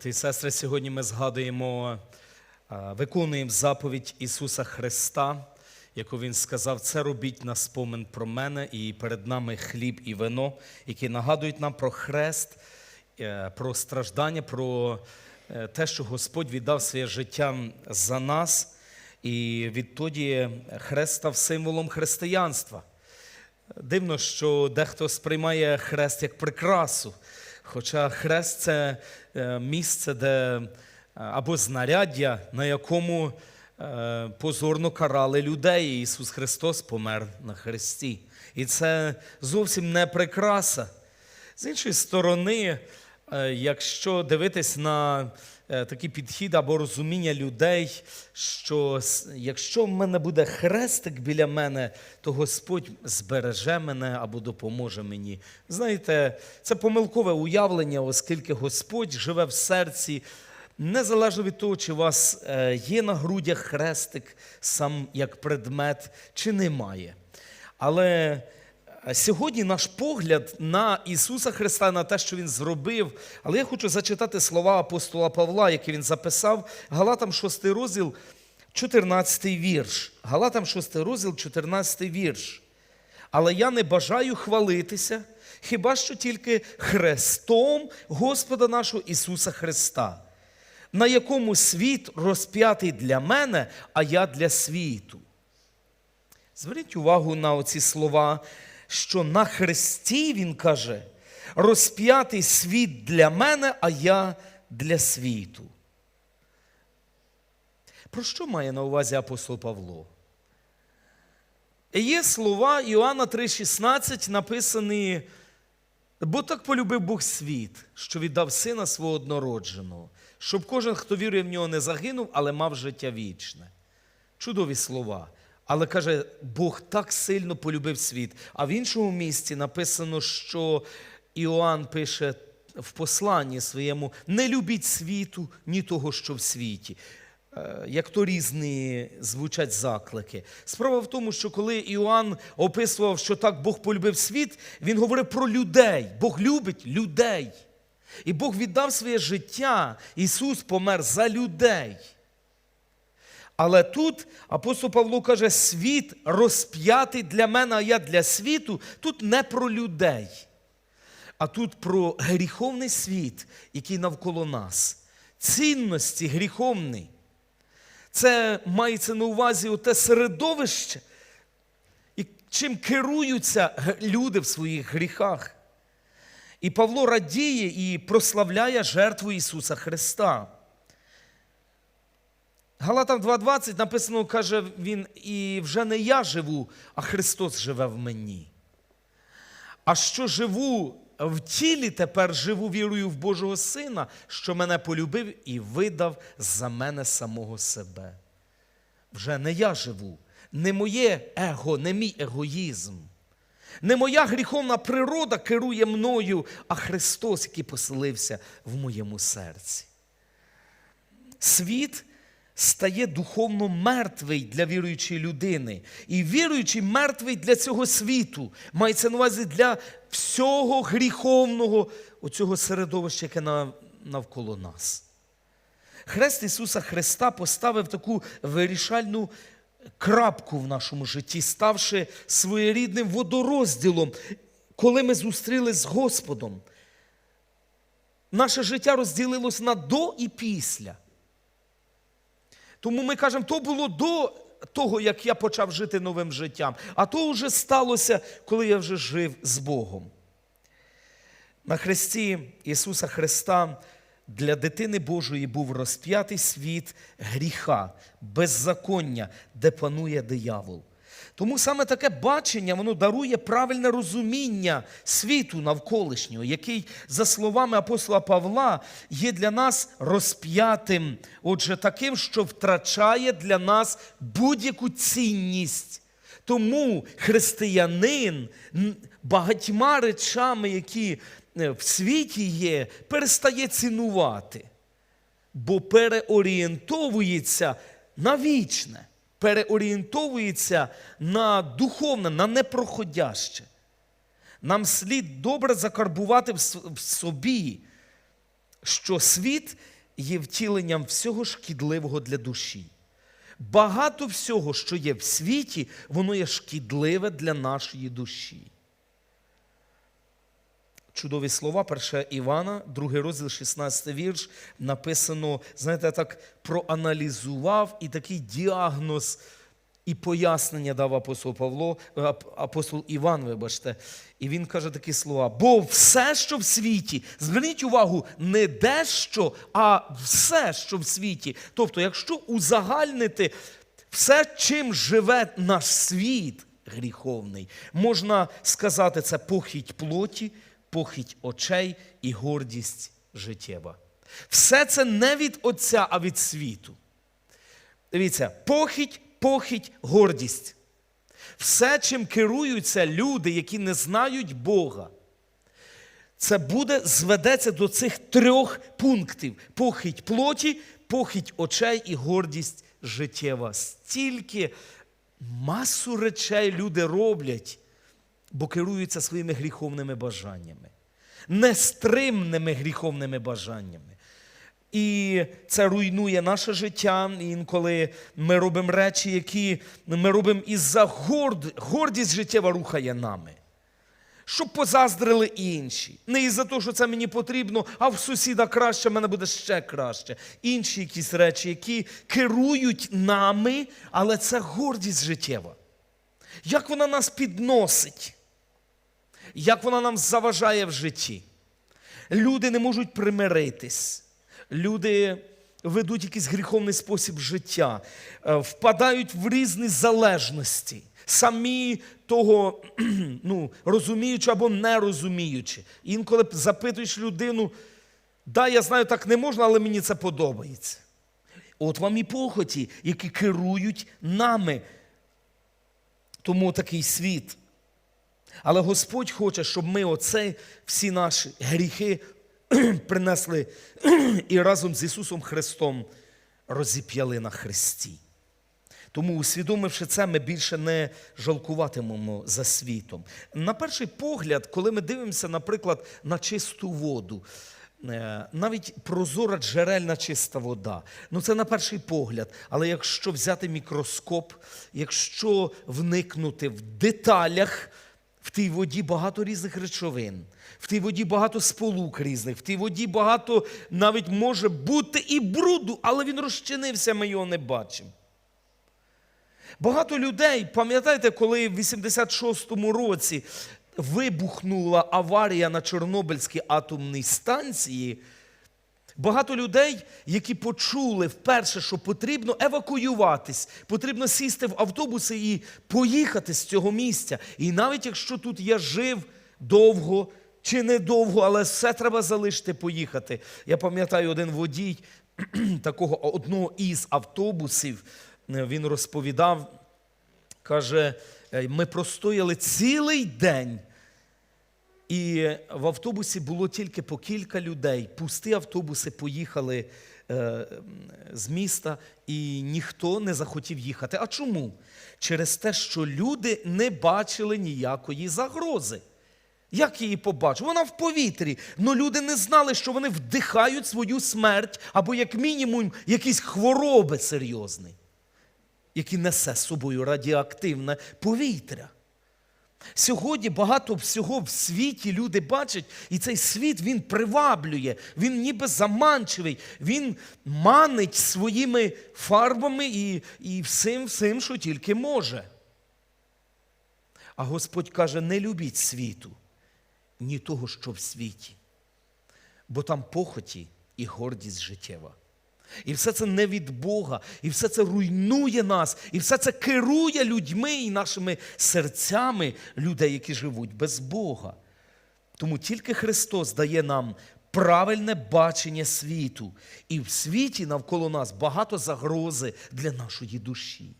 Брати і сестри, сьогодні ми згадуємо, виконуємо заповідь Ісуса Христа, яку Він сказав, це робіть на спомин про мене, і перед нами хліб і вино, які нагадують нам про хрест, е, про страждання, про е, те, що Господь віддав своє життя за нас, і відтоді хрест став символом християнства. Дивно, що дехто сприймає хрест як прикрасу. Хоча хрест це е, місце, де е, або знаряддя, на якому е, позорно карали людей. Ісус Христос помер на хресті. І це зовсім не прикраса. З іншої сторони, якщо дивитись на такий підхід або розуміння людей, що якщо в мене буде хрестик біля мене, то Господь збереже мене або допоможе мені. Знаєте, це помилкове уявлення, оскільки Господь живе в серці. Незалежно від того, чи у вас е, є на грудях хрестик сам як предмет, чи немає. Але Е, Сьогодні наш погляд на Ісуса Христа, на те, що Він зробив. Але я хочу зачитати слова апостола Павла, які він записав Галатам 6 розділ, 14 вірш. Галатам 6 розділ, 14 вірш. Але я не бажаю хвалитися, хіба що тільки Христом Господа нашого Ісуса Христа, на якому світ розп'ятий для мене, а я для світу. Зверніть увагу на оці слова, що на Христі Він каже, розп'ятий світ для мене, а я для світу. Про що має на увазі апостол Павло? Є слова Іоанна 3,16 написані, бо так полюбив Бог світ, що віддав сина свого однородженого, щоб кожен, хто вірує в нього, не загинув, але мав життя вічне. Чудові слова. Але каже, Бог так сильно полюбив світ. А в іншому місці написано, що Іоанн пише в посланні своєму: не любіть світу, ні того, що в світі. Е, Як то різні звучать заклики. Справа в тому, що коли Іоанн описував, що так Бог полюбив світ, він говорив про людей. Бог любить людей. І Бог віддав своє життя. Ісус помер за людей. Але тут апостол Павло каже, світ розп'ятий для мене, а я для світу. Тут не про людей, а тут про гріховний світ, який навколо нас. Цінності гріховні. Це мається на увазі те середовище, і чим керуються люди в своїх гріхах. І Павло радіє і прославляє жертву Ісуса Христа. Галатам 2.20 написано, каже він, і вже не я живу, а Христос живе в мені. А що живу в тілі, тепер живу вірою в Божого Сина, що мене полюбив і видав за мене самого себе. Вже не я живу, не моє его, не мій егоїзм. Не моя гріховна природа керує мною, а Христос, який поселився в моєму серці. Світ стає духовно мертвий для віруючої людини. І віруючий мертвий для цього світу. Мається на увазі для всього гріховного оцього середовища, яке навколо нас. Хрест Ісуса Христа поставив таку вирішальну крапку в нашому житті, ставши своєрідним водорозділом, коли ми зустрілись з Господом. Наше життя розділилось на до і після. Тому ми кажемо, то було до того, як я почав жити новим життям, а то вже сталося, коли я вже жив з Богом. На хресті Ісуса Христа для дитини Божої був розп'ятий світ гріха, беззаконня, де панує диявол. Тому саме таке бачення воно дарує правильне розуміння світу навколишнього, який, за словами апостола Павла, є для нас розп'ятим, отже, таким, що втрачає для нас будь-яку цінність. Тому християнин багатьма речами, які е, в світі є, перестає цінувати, бо переорієнтовується на вічне, переорієнтовується на духовне, на непроходяще. Нам слід добре закарбувати в собі, що світ є втіленням всього шкідливого для душі. Багато всього, що є в світі, воно є шкідливе для нашої душі. Чудові слова, 1 Івана, другий розділ, 16 вірш, написано, знаєте, я так проаналізував і такий діагноз і пояснення дав апостол Павло, е, апостол Іван, вибачте. І він каже такі слова: бо все, що в світі, зверніть увагу, не дещо, а все, що в світі. Тобто, якщо узагальнити все, чим живе наш світ гріховний, можна сказати, це похідь плоті, похідь очей і гордість життєва. Все це не від Отця, а від світу. Дивіться, похідь, похідь, гордість. Все, чим керуються люди, які не знають Бога, це буде, зведеться до цих трьох пунктів: похідь плоті, похідь очей і гордість життєва. Стільки масу речей люди роблять, бо керуються своїми гріховними бажаннями, нестримними гріховними бажаннями. І це руйнує наше життя. Інколи ми робимо речі, які ми робимо із-за горд... гордість життєва рухає нами. Щоб позаздрили інші. Не із-за того, що це мені потрібно, а в сусіда краще, в мене буде ще краще. Інші якісь речі, які керують нами, але це гордість життєва. Як вона нас підносить? Як вона нам заважає в житті? Люди не можуть примиритись. Люди ведуть якийсь гріховний спосіб життя, е, впадають в різні залежності, самі того ну, розуміючи або не розуміючи. Інколи запитуєш людину, да, я знаю, так не можна, але мені це подобається. От вам і похоті, які керують нами. Тому такий світ. Але Господь хоче, щоб ми оце всі наші гріхи принесли і разом з Ісусом Христом розіп'яли на Христі. Тому, усвідомивши це, ми більше не жалкуватимемо за світом. На перший погляд, коли ми дивимося, наприклад, на чисту воду, е, навіть прозора джерельна чиста вода. Ну це на перший погляд. Але якщо взяти мікроскоп, якщо вникнути в деталях, в тій воді багато різних речовин, в тій воді багато сполук різних, в тій воді багато навіть може бути і бруду, але він розчинився, ми його не бачимо. Багато людей, пам'ятаєте, коли в 86-му році вибухнула аварія на Чорнобильській атомній станції, багато людей, які почули вперше, що потрібно евакуюватись, потрібно сісти в автобуси і поїхати з цього місця. І навіть якщо тут я жив довго чи недовго, але все треба залишити, поїхати. Я пам'ятаю, один водій такого одного із автобусів, е, він розповідав, каже, «Е, ми простояли цілий день. І в автобусі було тільки по кілька людей. Пусті автобуси поїхали е, з міста, і ніхто не захотів їхати. А чому? Через те, що люди не бачили ніякої загрози. Як її побачив? Вона в повітрі. але люди не знали, що вони вдихають свою смерть або, як мінімум, якісь хвороби серйозні, які несе з собою радіоактивне повітря. Сьогодні багато всього в світі люди бачать, і цей світ він приваблює, він ніби заманчивий, він манить своїми фарбами і, і всім, всім, що тільки може. А Господь каже: не любіть світу, ні того, що в світі, бо там похоті і гордість життєва. І все це не від Бога, і все це руйнує нас, і все це керує людьми і нашими серцями людей, які живуть без Бога. Тому тільки Христос дає нам правильне бачення світу. І в світі навколо нас багато загрози для нашої душі.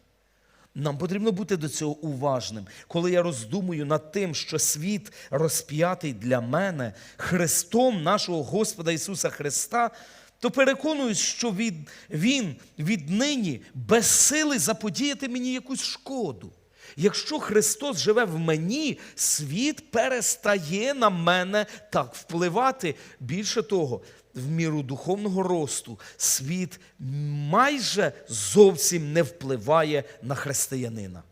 Нам потрібно бути до цього уважним. Коли я роздумую над тим, що світ розп'ятий для мене Христом нашого Господа Ісуса Христа, то переконуюсь, що від, Він віднині безсилий заподіяти мені якусь шкоду. Якщо Христос живе в мені, світ перестає на мене так впливати. Більше того, в міру духовного росту світ майже зовсім не впливає на християнина.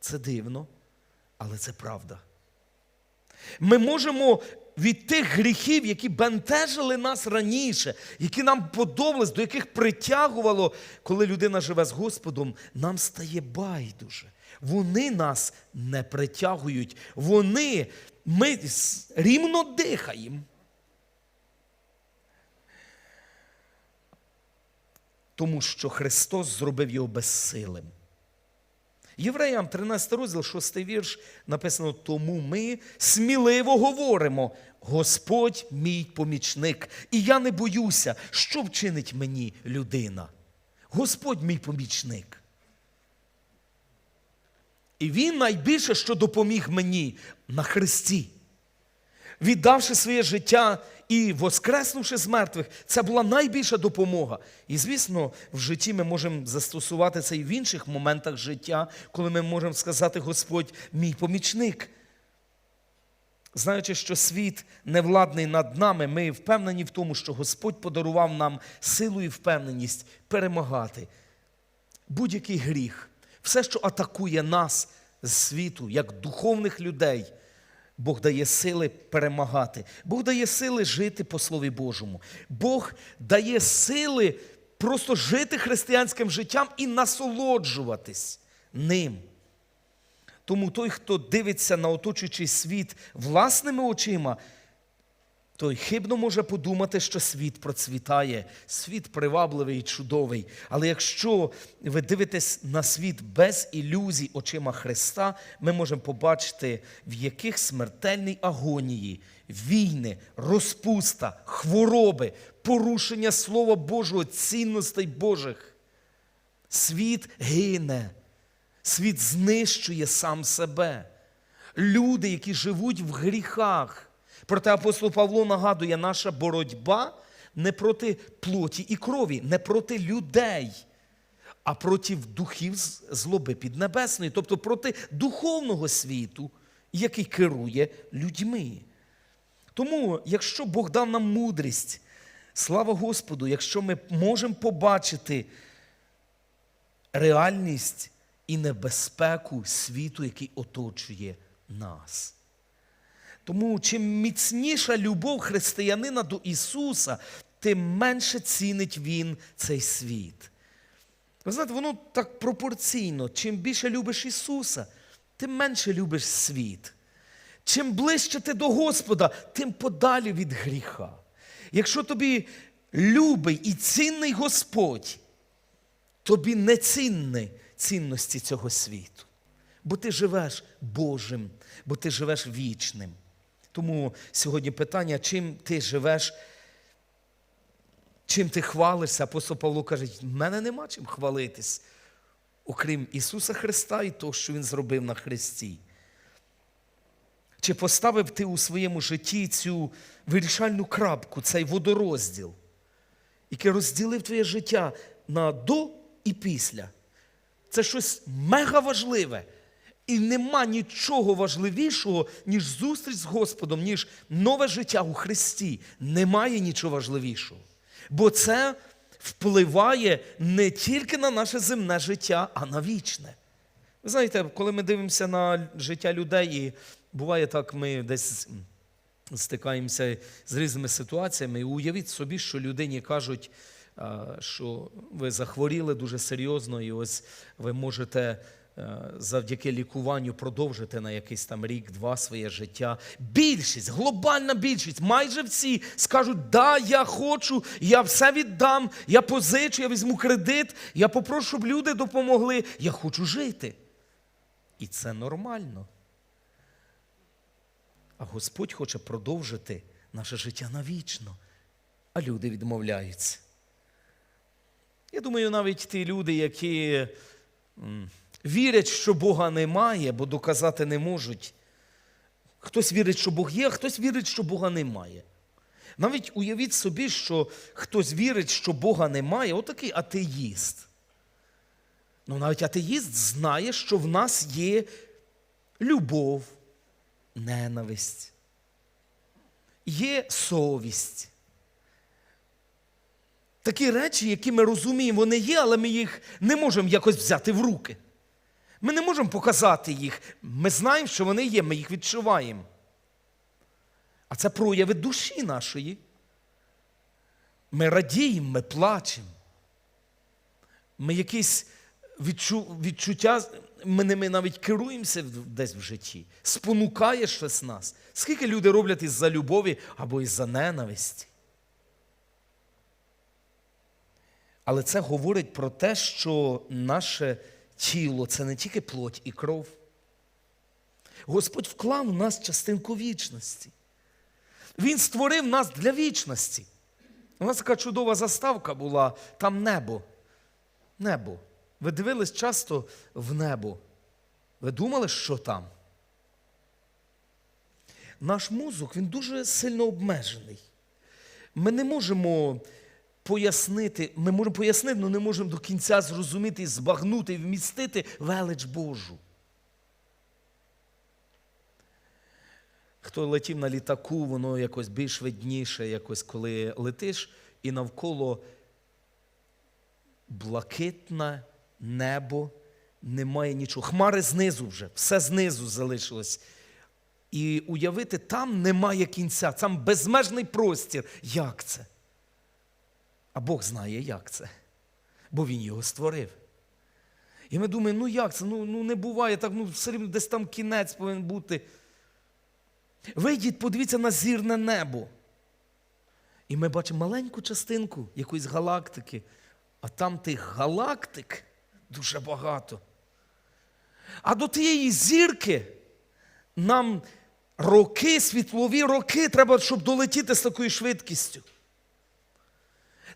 Це дивно, але це правда. Ми можемо від тих гріхів, які бентежили нас раніше, які нам подобались, до яких притягувало, коли людина живе з Господом, нам стає байдуже. Вони нас не притягують. Вони, ми рівно дихаємо. Тому що Христос зробив його безсилим. Євреям 13 розділ, 6 вірш написано: тому ми сміливо говоримо: Господь мій помічник, і я не боюся, що вчинить мені людина. Господь мій помічник. І він найбільше, що допоміг мені на Христі. Віддавши своє життя і воскреснувши з мертвих, це була найбільша допомога. І, звісно, в житті ми можемо застосувати це і в інших моментах життя, коли ми можемо сказати, Господь, мій помічник. Знаючи, що світ невладний над нами, ми впевнені в тому, що Господь подарував нам силу і впевненість перемагати будь-який гріх, все, що атакує нас з світу, як духовних людей. Бог дає сили перемагати. Бог дає сили жити по Слові Божому. Бог дає сили просто жити християнським життям і насолоджуватись ним. Тому той, хто дивиться на оточуючий світ власними очима, той хибно може подумати, що світ процвітає, світ привабливий і чудовий. Але якщо ви дивитесь на світ без ілюзій очима Христа, ми можемо побачити, в яких смертельній агонії, війни, розпуста, хвороби, порушення Слова Божого, цінностей Божих. Світ гине, світ знищує сам себе. Люди, які живуть в гріхах. Проте апостол Павло нагадує, наша боротьба не проти плоті і крові, не проти людей, а проти духів злоби піднебесної, тобто проти духовного світу, який керує людьми. Тому, якщо Бог дав нам мудрість, слава Господу, якщо ми можемо побачити реальність і небезпеку світу, який оточує нас. Тому чим міцніша любов християнина до Ісуса, тим менше цінить Він цей світ. Ви знаєте, воно так пропорційно. Чим більше любиш Ісуса, тим менше любиш світ. Чим ближче ти до Господа, тим подалі від гріха. Якщо тобі любий і цінний Господь, тобі не цінні цінності цього світу. Бо ти живеш Божим, бо ти живеш вічним. Тому сьогодні питання, чим ти живеш, чим ти хвалишся, апостол Павло каже, в мене нема чим хвалитись, окрім Ісуса Христа і того, що Він зробив на Христі. Чи поставив ти у своєму житті цю вирішальну крапку, цей водорозділ, який розділив твоє життя на до і після? Це щось мега важливе. І нема нічого важливішого, ніж зустріч з Господом, ніж нове життя у Христі. Немає нічого важливішого. Бо це впливає не тільки на наше земне життя, а на вічне. Ви знаєте, коли ми дивимося на життя людей, і буває так, ми десь стикаємося з різними ситуаціями, і уявіть собі, що людині кажуть, що ви захворіли дуже серйозно, і ось ви можете завдяки лікуванню продовжити на якийсь там рік-два своє життя. Більшість, глобальна більшість, майже всі скажуть, да, я хочу, я все віддам, я позичу, я візьму кредит, я попрошу, щоб люди допомогли, я хочу жити. І це нормально. А Господь хоче продовжити наше життя навічно, а люди відмовляються. Я думаю, навіть ті люди, які вірять, що Бога немає, бо доказати не можуть. Хтось вірить, що Бог є, а хтось вірить, що Бога немає. Навіть уявіть собі, що хтось вірить, що Бога немає, отакий атеїст. Ну, навіть атеїст знає, що в нас є любов, ненависть, є совість, такі речі, які ми розуміємо, вони є, але ми їх не можемо якось взяти в руки. Ми не можемо показати їх. Ми знаємо, що вони є, ми їх відчуваємо. А це прояви душі нашої. Ми радіємо, ми плачемо. Ми якісь відчу, відчуття, ми ними навіть керуємося десь в житті. Спонукає щось нас. Скільки люди роблять із-за любові або із-за ненависті. Але це говорить про те, що наше тіло це не тільки плоть і кров. Господь вклав в нас частинку вічності. Він створив нас для вічності. У нас така чудова заставка була, там небо. Небо. Ви дивились часто в небо. Ви думали, що там? Наш мозок він дуже сильно обмежений. Ми не можемо пояснити, ми можемо пояснити, але не можемо до кінця зрозуміти, збагнути і вмістити велич Божу. Хто летів на літаку, воно якось більш видніше, якось коли летиш, і навколо блакитне небо, немає нічого. Хмари знизу вже, все знизу залишилось. І уявити, там немає кінця, там безмежний простір. Як це? А Бог знає, як це. Бо Він його створив. І ми думаємо, ну як це? Ну, ну не буває так, ну все рівно десь там кінець повинен бути. Вийдіть, подивіться на зірне небо. І ми бачимо маленьку частинку якоїсь галактики, а там тих галактик дуже багато. А до тієї зірки нам роки, світлові роки треба, щоб долетіти з такою швидкістю.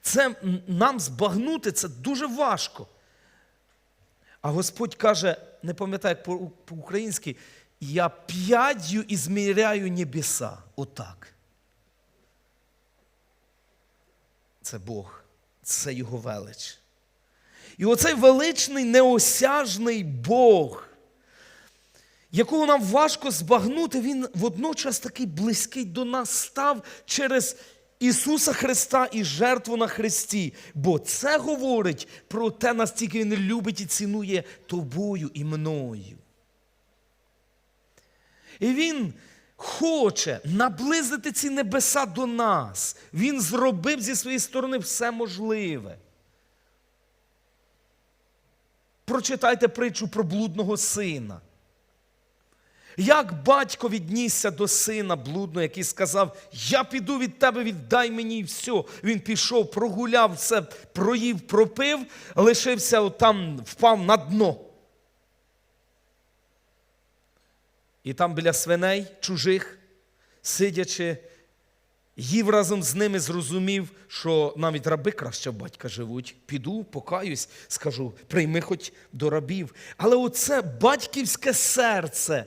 Це нам збагнути це дуже важко. А Господь каже, не пам'ятаю, як по- по-українськи, я п'яддю ізміряю небеса. Отак. Це Бог, це Його велич. І оцей величний, неосяжний Бог, якого нам важко збагнути, він водночас такий близький до нас став через Ісуса Христа і жертву на Христі. Бо це говорить про те, настільки Він любить і цінує тобою і мною. І Він хоче наблизити ці небеса до нас. Він зробив зі своєї сторони все можливе. Прочитайте притчу про блудного сина. Як батько віднісся до сина блудного, який сказав: Я піду від тебе, віддай мені все. Він пішов, прогуляв все, проїв, пропив, лишився там, впав на дно. І там біля свиней чужих, сидячи, їв разом з ними, зрозумів, що навіть раби краще батька живуть. Піду, покаюсь, скажу, прийми хоч до рабів. Але оце батьківське серце,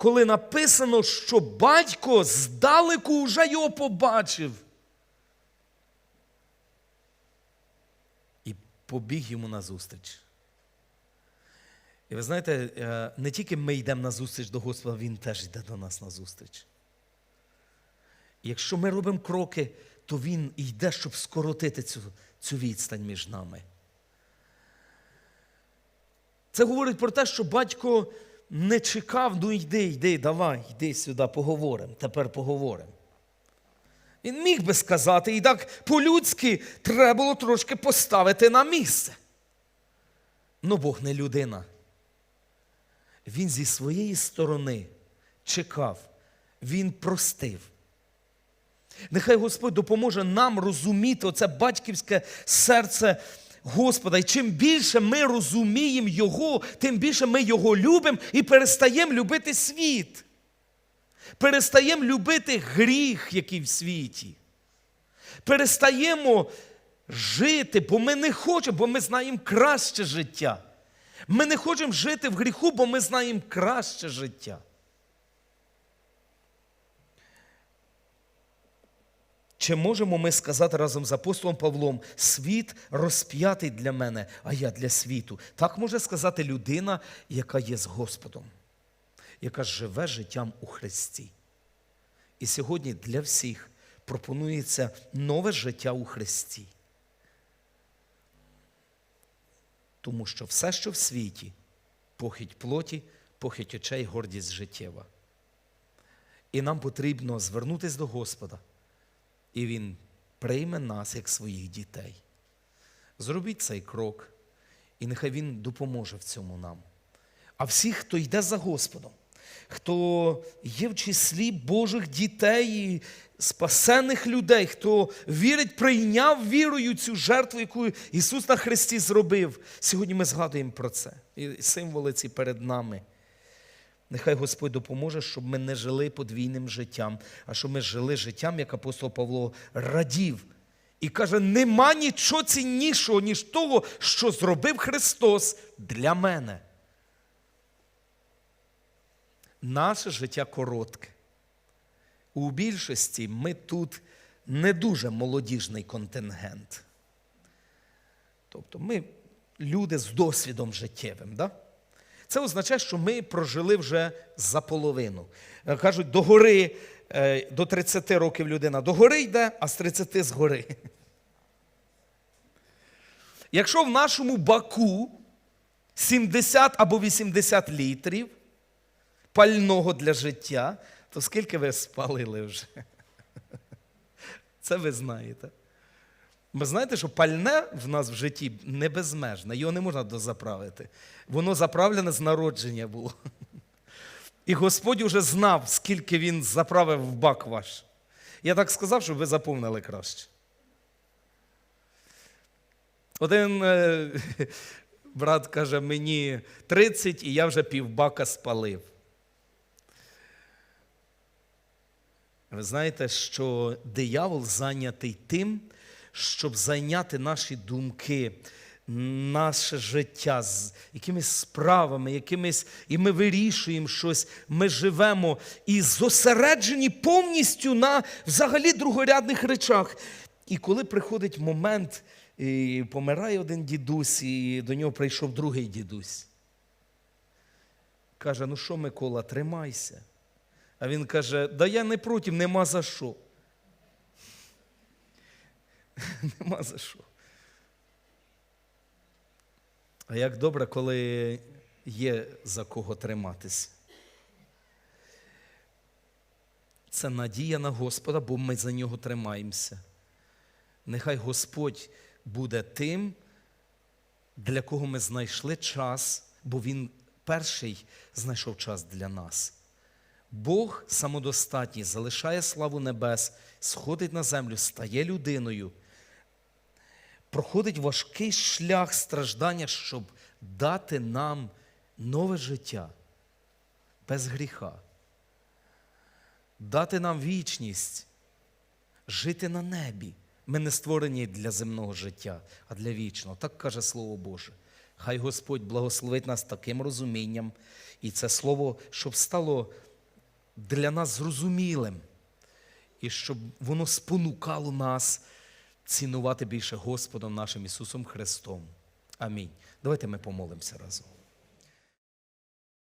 коли написано, що батько здалеку вже його побачив. І побіг йому назустріч. І ви знаєте, е, не тільки ми йдемо на зустріч до Господа, Він теж йде до нас на зустріч. І якщо ми робимо кроки, то Він йде, щоб скоротити цю, цю відстань між нами. Це говорить про те, що батько не чекав, ну йди, йди, давай, йди сюди, поговоримо, тепер поговоримо. Він міг би сказати, і так по-людськи треба було трошки поставити на місце. Ну Бог не людина. Він зі своєї сторони чекав, він простив. Нехай Господь допоможе нам розуміти оце батьківське серце Господа. І чим більше ми розуміємо Його, тим більше ми Його любимо і перестаємо любити світ. Перестаємо любити гріх, який в світі. Перестаємо жити, бо ми не хочемо, бо ми знаємо краще життя. Ми не хочемо жити в гріху, бо ми знаємо краще життя. Чи можемо ми сказати разом з апостолом Павлом, світ розп'ятий для мене, а я для світу? Так може сказати людина, яка є з Господом, яка живе життям у Христі. І сьогодні для всіх пропонується нове життя у Христі. Тому що все, що в світі, похить плоті, похить очей, гордість життєва. І нам потрібно звернутися до Господа, і Він прийме нас як своїх дітей. Зробіть цей крок, і нехай Він допоможе в цьому нам. А всі, хто йде за Господом, хто є в числі Божих дітей, і спасених людей, хто вірить, прийняв вірою цю жертву, яку Ісус на Христі зробив. Сьогодні ми згадуємо про це. І символи ці перед нами. Нехай Господь допоможе, щоб ми не жили подвійним життям, а щоб ми жили життям, як апостол Павло радів. І каже: нема нічого ціннішого, ніж того, що зробив Христос для мене. Наше життя коротке. У більшості ми тут не дуже молодіжний контингент. Тобто ми люди з досвідом життєвим. Да? Це означає, що ми прожили вже за половину. Е, Кажуть, до гори, е, до 30 років людина до гори йде, а з 30 з гори. Якщо в нашому баку 70 або 80 літрів пального для життя, то скільки ви спалили вже? Це ви знаєте. Ви знаєте, що пальне в нас в житті не безмежне, його не можна дозаправити. Воно заправлене з народження було. І Господь уже знав, скільки він заправив в бак ваш. Я так сказав, щоб ви заповнили краще. Один е, брат каже, мені 30, і я вже півбака спалив. Ви знаєте, що диявол зайнятий тим, щоб зайняти наші думки, наше життя з якимись справами, якимись, і ми вирішуємо щось, ми живемо і зосереджені повністю на взагалі другорядних речах. І коли приходить момент, і помирає один дідусь, і до нього прийшов другий дідусь. Каже: ну що, Микола, тримайся. А він каже: да я не проти, нема за що. Нема за що. А як добре, коли є за кого триматись. Це надія на Господа, бо ми за нього тримаємося. Нехай Господь буде тим, для кого ми знайшли час, бо Він перший знайшов час для нас. Бог самодостатній, залишає славу небес, сходить на землю, стає людиною, проходить важкий шлях страждання, щоб дати нам нове життя без гріха, дати нам вічність, жити на небі. Ми не створені для земного життя, а для вічного. Так каже Слово Боже. Хай Господь благословить нас таким розумінням, і це слово, щоб стало для нас зрозумілим, і щоб воно спонукало нас цінувати більше Господом нашим Ісусом Христом. Амінь. Давайте ми помолимося разом.